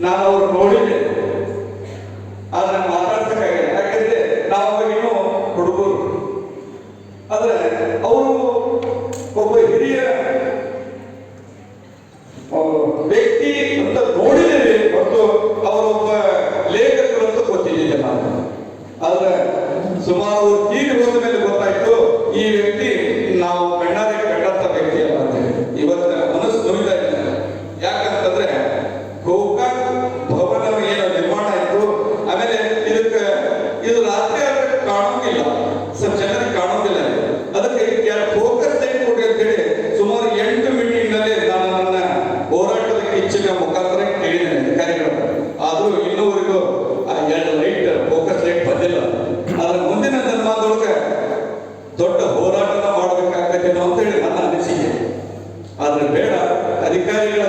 ನಾನು ಅವ್ರು ನೋಡಿದ್ದೆ. ಆದ್ರೆ ಮಾತಾಡ್ಸಕ್ಕಾಗಿಲ್ಲ. ಯಾಕಂದ್ರೆ ನಾವು ಇನ್ನೂ ಹುಡುಗರು. ಆದ್ರೆ ಅವರು ಒಬ್ಬ ಹಿರಿಯ ವ್ಯಕ್ತಿ ಅಂತ ನೋಡಿದ್ದೇವೆ ಮತ್ತು ಅವರೊಬ್ಬ ಲೇಖಕರು ಅಂತ ಗೊತ್ತಿದ್ದಿಲ್ಲ ನಾನು. ಆದ್ರೆ ಸುಮಾರು ತೀವ್ರ ಕಾಣೋದಿಲ್ಲ ಸರ್ ಜನರಿಗೆ ಕಾಣೋದಿಲ್ಲ ಅದಕ್ಕೆ ಫೋಕಸ್ ಟೈಮ್ ಕೊಡಿ ಅಂತ ಹೇಳಿ ಸುಮಾರು ಎಂಟು ಮೀಟಿಂಗ್ನಲ್ಲಿ ನಾನು ನನ್ನ ಹೋರಾಟದ ಕಿಚ್ಚಿನ ಮುಖಾಂತರ ಕೇಳಿದೆ ಅಧಿಕಾರಿಗಳು. ಆದರೂ ಇನ್ನೂವರೆಗೂ ಎರಡು ಲೈಟ್ ಫೋಕಸ್ ಲೈಟ್ ಬಂದಿಲ್ಲ. ಆದ್ರೆ ಮುಂದಿನ ಜನ್ಮಾದೊಳಗೆ ದೊಡ್ಡ ಹೋರಾಟನ ಮಾಡಬೇಕಾಗತ್ತೆ ಅಂತ ಹೇಳಿ ನನ್ನ ಅನಿಸಿಕೆ. ಆದ್ರೆ ಬೇಡ, ಅಧಿಕಾರಿಗಳ